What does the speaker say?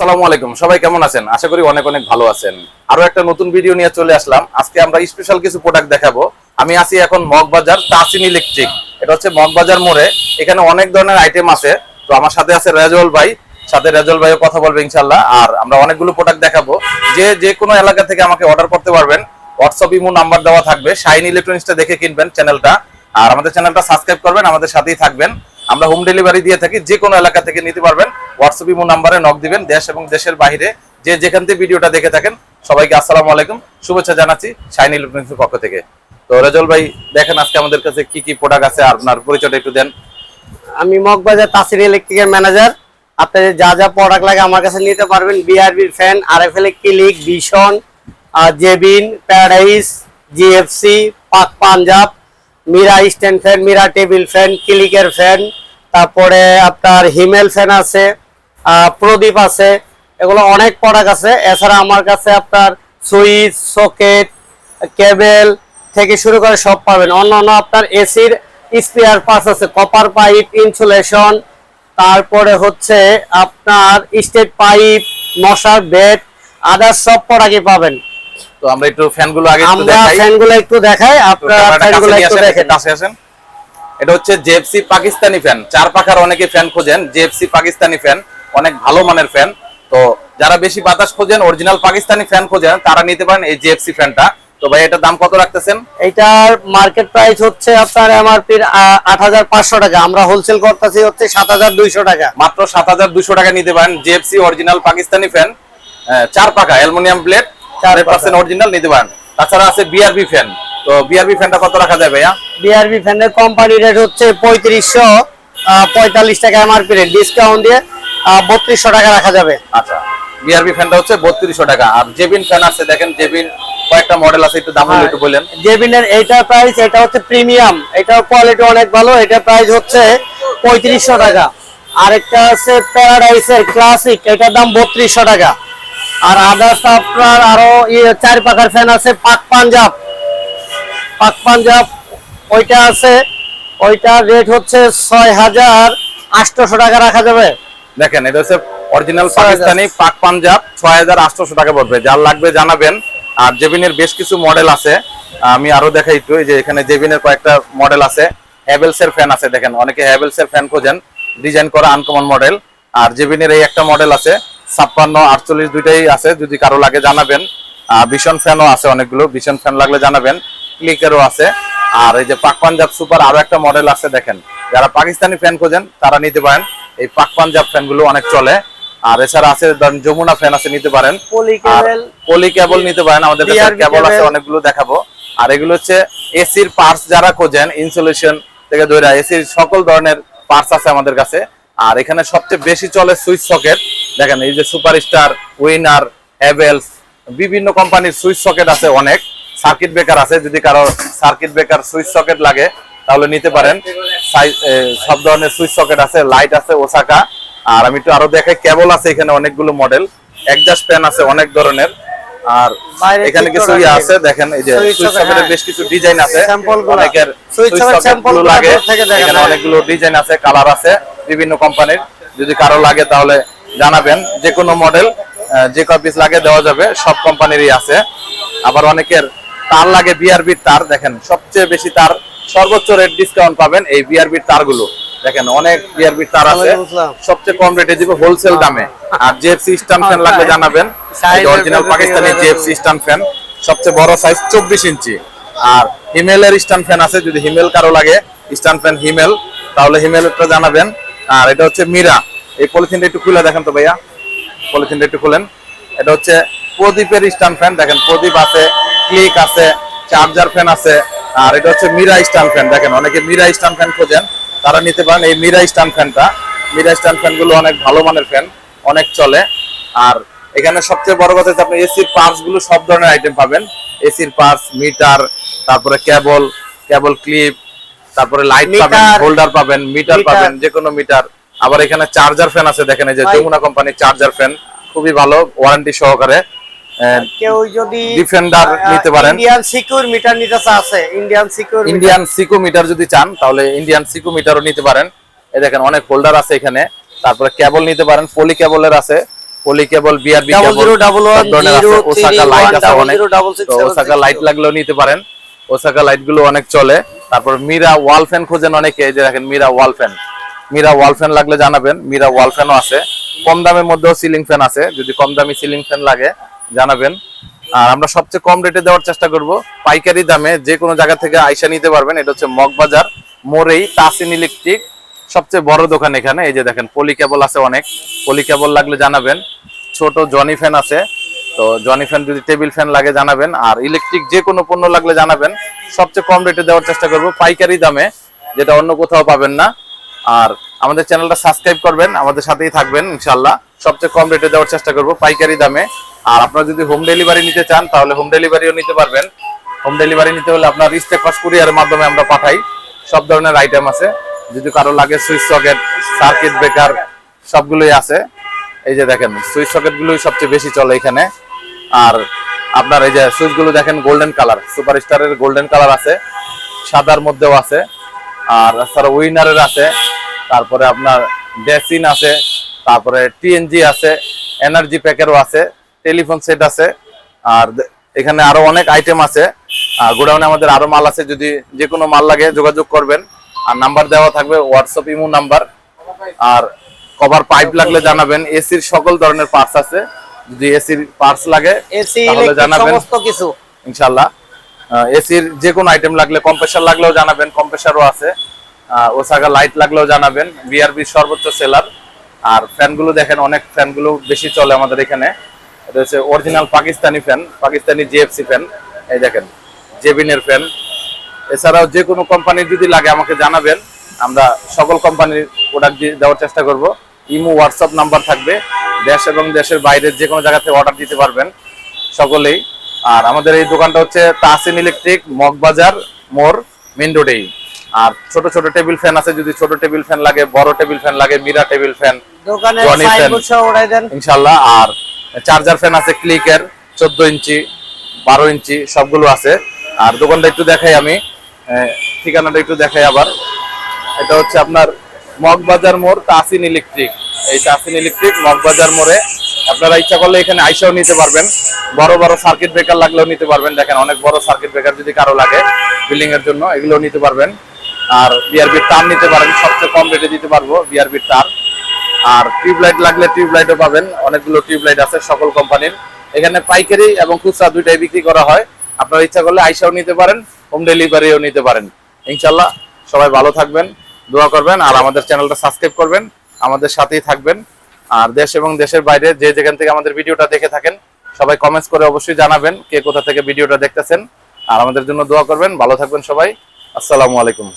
আসসালামু আলাইকুম। সবাই কেমন আছেন? আশা করি অনেক অনেক ভালো আছেন। আরও একটা নতুন ভিডিও নিয়ে চলে আসলাম। আজকে আমরা স্পেশাল কিছু প্রোডাক্ট দেখাবো। আমি আছি এখন মগবাজার তাসিন ইলেকট্রিক। এটা হচ্ছে মগবাজার মোড়ে। এখানে অনেক ধরনের আইটেম আছে। তো আমার সাথে আছে রেজল ভাই। সাথে রেজল ভাইও কথা বলবে ইনশাল্লাহ আর আমরা অনেকগুলো প্রোডাক্ট দেখাবো। যে যে কোনো এলাকা থেকে আমাকে অর্ডার করতে পারবেন হোয়াটসঅ্যাপ ইমো নাম্বার দেওয়া থাকবে। শাইন ইলেকট্রনিক্সটা দেখে কিনবেন চ্যানেলটা আর আমাদের চ্যানেলটা সাবস্ক্রাইব করবেন, আমাদের সাথেই থাকবেন। আমরা হোম ডেলিভারি দিয়ে থাকি, যে কোনো এলাকা থেকে নিতে পারবেন। হোয়াটসঅ্যাপ ইমো নাম্বারে নক দিবেন, দেশ এবং দেশের বাইরে। যে যেখান থেকে ভিডিওটা দেখে থাকেন, সবাইকে আসসালামু আলাইকুম। শুভেচ্ছা জানাচ্ছি শাইন ইলেকট্রনিক্সের পক্ষ থেকে। তো রেজল ভাই, দেখেন আজকে আমাদের কাছে কি কি প্রোডাক্ট আছে, আপনার পরিচয়টা একটু দেন। আমি মগবাজার তাসির ইলেকট্রিকের ম্যানেজার আপনাদের যা যা প্রোডাক্ট লাগে আমার কাছে নিতে পারবেন। বিআরবির fan R F L click vision Jebin paradise GFC Pak Punjab Mira stand fan Mira table fan ক্লিকের fan তারপরে আপনার হিমেল ফ্যান আছে প্রদীপ আছে এগুলো অনেক প্রোডাক্ট আছে। এছাড়া আমার কাছে আপনার সুইচ সকেট কেবল থেকে শুরু করে সব পাবেন। অন্যান্য আপনার এসির স্পেয়ার পার্টস আছে কপার পাইপ ইনসুলেশন তারপরে হচ্ছে আপনার স্টেট পাইপ মশার বেড আদার সব প্রোডাক্টই পাবেন। তো আমরা একটু ফ্যানগুলো আগে একটু আমরা দেখাই। ফ্যানগুলো একটু দেখাই আপনারা ফ্যানগুলো একটু দেখেন কাছে আসেন। এটা হচ্ছে জেএফসি পাকিস্তানি ফ্যান চার পাখার অনেকে ফ্যান খোঁজেন জেএফসি পাকিস্তানি ফ্যান অনেক ভালো মানের ফ্যান তো যারা বেশি বাতাস খোঁজেন অরিজিনাল পাকিস্তানি ফ্যান খোঁজেন তারা নিতে পারেন এই জেএফসি ফ্যানটা তো ভাই এটার দাম কত রাখতেছেন? এটার মার্কেট প্রাইস হচ্ছে আপনার এমআরপি আট হাজার পাঁচশো টাকা। আমরা হোলসেল করতেছি হচ্ছে সাত হাজার দুইশো টাকা। মাত্র সাত হাজার দুশো টাকা নিতে পারেন জেএফসি অরিজিনাল পাকিস্তানি ফ্যান চার পাখা অ্যালুমিনিয়াম প্লেট চার পার্সেন্ট অরিজিনাল নিতে পারেন। তাছাড়া আছে বিআরবি ফ্যান তো বিআরবি ফ্যানটা কত রাখা যায় ভাইয়া? বিআরবি ফ্যানের কোম্পানি রেট হচ্ছে পঁয়ত্রিশশো পঁয়তাল্লিশ টাকা এমআরপি রেট ডিসকাউন্ট দিয়ে বত্রিশশো টাকা রাখা যাবে। আচ্ছা বিআরবি ফ্যানটা হচ্ছে বত্রিশশো টাকা। আর জেবিন ফ্যান আছে দেখেন জেবিন কয়েকটা মডেল আছে একটু দাম হ্যাঁ। একটু বললেন জেবিনের এইটা প্রাইস এটা হচ্ছে প্রিমিয়াম এটার কোয়ালিটি অনেক ভালো এটা প্রাইস হচ্ছে পঁয়ত্রিশশো টাকা। আরেকটা আছে প্যারাডাইসের ক্লাসিক এটার দাম বত্রিশশো টাকা। আর আদার্স আপনার আরও ইয়ে চার পাখার ফ্যান আছে পাক পাঞ্জাব। পাক পাঞ্জাব ওইটা আছে ওইটার রেট হচ্ছে ছয় হাজার আটশোশো টাকা রাখা যাবে। দেখেন এটা হচ্ছে অরিজিনাল। পাকিস্তানি পাক পাঞ্জাব ছয় হাজার আটশোশো টাকা পড়বে। যার লাগবে জানাবেন। আর জেবিনের বেশ কিছু মডেল আছে। আমি আরও দেখাই একটু যে এখানে জেবিনের কয়েকটা মডেল আছে। হ্যাভেলস এর ফ্যান আছে দেখেন অনেকে হ্যাভেলস এর ফ্যান খোঁজেন। ডিজাইন করা আনকমন মডেল আর জেবিনের এই একটা মডেল আছে ছাপ্পান্ন আটচল্লিশ দুইটাই আছে। যদি কারও লাগে জানাবেন। আর ভীষণ ফ্যানও আছে অনেকগুলো। ভীষণ ফ্যান লাগলে জানাবেন। ক্লিকেরও আছে। আর এই যে পাক পাঞ্জাব সুপার আরও একটা মডেল আছে দেখেন। যারা পাকিস্তানি ফ্যান খোঁজেন তারা নিতে পারেন। এই পাক পাঞ্জাব ফ্যানগুলো অনেক চলে। আর এছাড়া আছে ধরেন যমুনা ফ্যান আছে নিতে পারেন। পলি কেবল নিতে পারেন। আমাদের কাছে কেবল আছে অনেকগুলো দেখাবো। আর এগুলো হচ্ছে এসির পার্টস যারা খোঁজেন ইনসুলেশন থেকে ধরে এসির সকল ধরনের পার্টস আছে আমাদের কাছে। আর এখানে সবচেয়ে বেশি চলে সুইচ সকেট। দেখেন এই যে সুপারস্টার উইনার হ্যাভেলস বিভিন্ন কোম্পানির সুইচ সকেট আছে অনেক। সার্কিট ব্রেকার আছে যদি কারও সার্কিট ব্রেকার সুইচ সকেট লাগে তাহলে নিতে পারেন। সব ধরনের সুইচ সকেট আছে লাইট আছে ওসাকা। আর আমি একটু আরও দেখাই কেবল আছে এখানে অনেকগুলো মডেল। একজাস্ট ফ্যান আছে অনেক ধরনের। আর এখানে কিছু ইয়ে আছে দেখেন এই যে সুইচ সকেটের হ্যাঁ। বেশ কিছু ডিজাইন আছে। অনেকের সুইচ socket সকেট sample লাগে। এখানে অনেকগুলো ডিজাইন আছে কালার আছে বিভিন্ন কোম্পানির। যদি কারও লাগে তাহলে জানাবেন। যে কোনো মডেল যে কপিস লাগে দেওয়া যাবে। সব কোম্পানিরই আছে। আবার অনেকের তার লাগে বিআরবির তার দেখেন সবচেয়ে বেশি তার সর্বোচ্চ রেট ডিসকাউন্ট পাবেন এই বিআরবির তারগুলো। দেখেন অনেক বিআরবির তার আছে। সবচেয়ে কম রেটে দিব হোলসেল দামে। আর জিএফসি স্টান ফ্যান লাগলে জানাবেন original Pakistani GFC stand fan সবচেয়ে বড় সাইজ চব্বিশ ইঞ্চি। আর হিমেলের স্টান ফ্যান আছে যদি হিমেল কারও লাগে স্টান ফ্যান হিমেল তাহলে হিমেলটা জানাবেন। আর এটা হচ্ছে মিরা। এই পলিথিনটা একটু খুলে দেখেন তো ভাইয়া। পলিথিনটা একটু খুলেন। এটা হচ্ছে প্রদীপের স্টান ফ্যান দেখেন প্রদীপ আছে ক্লিক আছে চার্জার ফ্যান আছে আর এটা হচ্ছে মিরা স্টান ফ্যান দেখেন অনেকে মিরা স্টান ফ্যান খোঁজেন তারা নিতে পারেন এই মিরা স্টান ফ্যানটা মিরা স্টান ফ্যানগুলো অনেক ভালো মানের ফ্যান অনেক চলে। আর এখানে সবচেয়ে বড় কথা হচ্ছে আপনি এসির পার্টসগুলো সব ধরনের আইটেম পাবেন। এসির পার্টস মিটার তারপরে কেবল কেবল ক্লিপ তারপরে লাইট পাবেন হোল্ডার পাবেন মিটার পাবেন যে কোনো মিটার আবার এখানে চার্জার ফ্যান আছে দেখেন এই যে যমুনা কোম্পানির চার্জার ফ্যান খুবই ভালো ওয়ারেন্টি সহকারে। কেউ যদি Defender নিতে পারেন। ইন্ডিয়ান সিকিউর মিটার নিতে আছে ইন্ডিয়ান সিকিউর ইন্ডিয়ান সিকো মিটার যদি চান তাহলে ইন্ডিয়ান সিকো মিটারও নিতে পারেন। এই দেখেন অনেক হোল্ডার আছে এখানে। তারপরে কেবল নিতে পারেন পলি কেবলের আছে poly cable BRB cable Osaka light আছে। অনেক। ওসাকা লাইট লাগলেও নিতে পারেন। ওসাকা লাইটগুলো অনেক চলে। তারপর মিরা ওয়াল ফ্যান খোঁজেন অনেকে যে দেখেন Mira wall fan Mira wall fan লাগলে জানাবেন। মিরা ওয়াল ফ্যানও আছে। কম দামের মধ্যেও সিলিং ফ্যান আছে। যদি কম দামি সিলিং ফ্যান লাগে জানাবেন। আর আমরা সবচেয়ে কম রেটে দেওয়ার চেষ্টা করব। পাইকারি দামে যে কোনো জায়গা থেকে আইসা নিতে পারবেন। এটা হচ্ছে মগবাজার, মোরেই তাসিন ইলেকট্রিক, সবচেয়ে বড় দোকান এখানে। এই যে দেখেন পলি কেবল আছে অনেক। পলি কেবল লাগলে জানাবেন। ছোট জনি ফ্যান আছে। তো জনি ফ্যান যদি টেবিল ফ্যান লাগে জানাবেন। আর ইলেকট্রিক যে কোনো পণ্য লাগলে জানাবেন। সবচেয়ে কম রেটে দেওয়ার চেষ্টা করব পাইকারি দামে, যেটা অন্য কোথাও পাবেন না। আর আমাদের চ্যানেলটা সাবস্ক্রাইব করবেন। আমাদের সাথেই থাকবেন ইনশাল্লাহ সবচেয়ে কম রেটে দেওয়ার চেষ্টা করব, পাইকারি দামে। আর আপনারা যদি হোম ডেলিভারি নিতে চান, তাহলে হোম ডেলিভারিও নিতে পারবেন। হোম ডেলিভারি নিতে হলে আপনার ফাস্ট কুরিয়ারের মাধ্যমে আমরা পাঠাই। সব ধরনের আইটেম আছে। যদি কারও লাগে সুইচ সকেট সার্কিট ব্রেকার সবগুলোই আছে। এই যে দেখেন, সুইচ সকেটগুলোই সবচেয়ে বেশি চলে এখানে। আর আপনার এই যে সুইচগুলো দেখেন গোল্ডেন কালার সুপার স্টারের গোল্ডেন কালার আছে। সাদার মধ্যেও আছে। আর তাছাড়া উইনারের আছে। তারপরে আপনার ডেসিন আছে। তারপরে টিএনজি আছে এনার্জি প্যাকেরও আছে টেলিফোন সেট আছে আর এখানে আরও অনেক আইটেম আছে। গোডাউনে আমাদের আরও মাল আছে যদি যে কোনো মাল লাগে যোগাযোগ করবেন। আর নাম্বার দেওয়া থাকবে হোয়াটসঅ্যাপ ইমো নাম্বার। আর কভার পাইপ লাগলে জানাবেন এসির সকল ধরনের পার্টস আছে। যদি এসির পার্টস লাগে এসি তাহলে জানাবেন। সমস্ত কিছু। ইনশাল্লাহ এসির যে কোনো আইটেম লাগলে কম্প্রেসার লাগলেও জানাবেন কম্প্রেসারও আছে। ওসাকা লাইট লাগলেও জানাবেন বিআরবি সর্বোচ্চ সেলার আর ফ্যানগুলো দেখেন, অনেক ফ্যানগুলো বেশি চলে আমাদের এখানে। এটা হচ্ছে original Pakistani fan, Pakistani GFC fan. এই দেখেন, জেবিনের ফ্যান। এছাড়াও যে কোনো কোম্পানির যদি লাগে আমাকে জানাবেন, আমরা সকল কোম্পানির প্রোডাক্ট দেওয়ার চেষ্টা করব। ইমো হোয়াটসঅ্যাপ নাম্বার থাকবে। দেশ এবং দেশের বাইরের যে কোনো জায়গা থেকে অর্ডার দিতে পারবেন সকলেই। আর আমাদের এই দোকানটা হচ্ছে তাসিম ইলেকট্রিক, মগবাজার মোর মেন রোডেই। আর ছোট ছোট টেবিল ফ্যান আছে যদি ছোট টেবিল ফ্যান লাগে বড় টেবিল ফ্যান লাগে মিরা টেবিল ফ্যান জনি ইনশাল্লাহ। আর চার্জার ফ্যান আছে ক্লিকের চোদ্দ ইঞ্চি বারো ইঞ্চি সবগুলো আছে। আর দোকানটা একটু দেখাই আমি। ঠিকানাটা একটু দেখাই আবার। এটা হচ্ছে আপনার মগবাজার মোড় তাসিন ইলেকট্রিক। এই তাসিন ইলেকট্রিক মগবাজার মোড়ে আপনারা ইচ্ছা করলে এখানে আইসাও নিতে পারবেন। বড় বড় সার্কিট ব্রেকার লাগলেও নিতে পারবেন। দেখেন অনেক বড় সার্কিট ব্রেকার যদি কারও লাগে বিল্ডিং এর জন্য এগুলো নিতে পারবেন। আর বিআরবির তার নিতে পারেন, সবচেয়ে কম রেটে দিতে পারব বিআরবির তার আর টিউবলাইট লাগলে টিউবলাইটও পাবেন, অনেকগুলো টিউবলাইট আছে সকল কোম্পানির। এখানে পাইকারি এবং খুচরা দুইটাই বিক্রি করা হয়। আপনারা ইচ্ছা করলে আইসাও নিতে পারেন, হোম ডেলিভারিও নিতে পারেন। ইনশাল্লাহ সবাই ভালো থাকবেন, দোয়া করবেন, আর আমাদের চ্যানেলটা সাবস্ক্রাইব করবেন, আমাদের সাথেই থাকবেন। আর দেশ এবং দেশের বাইরে যে যেখান থেকে আমাদের ভিডিওটা দেখে থাকেন, সবাই কমেন্টস করে অবশ্যই জানাবেন কে কোথা থেকে ভিডিওটা দেখতেছেন। আর আমাদের জন্য দোয়া করবেন, ভালো থাকবেন সবাই। আসসালামু আলাইকুম।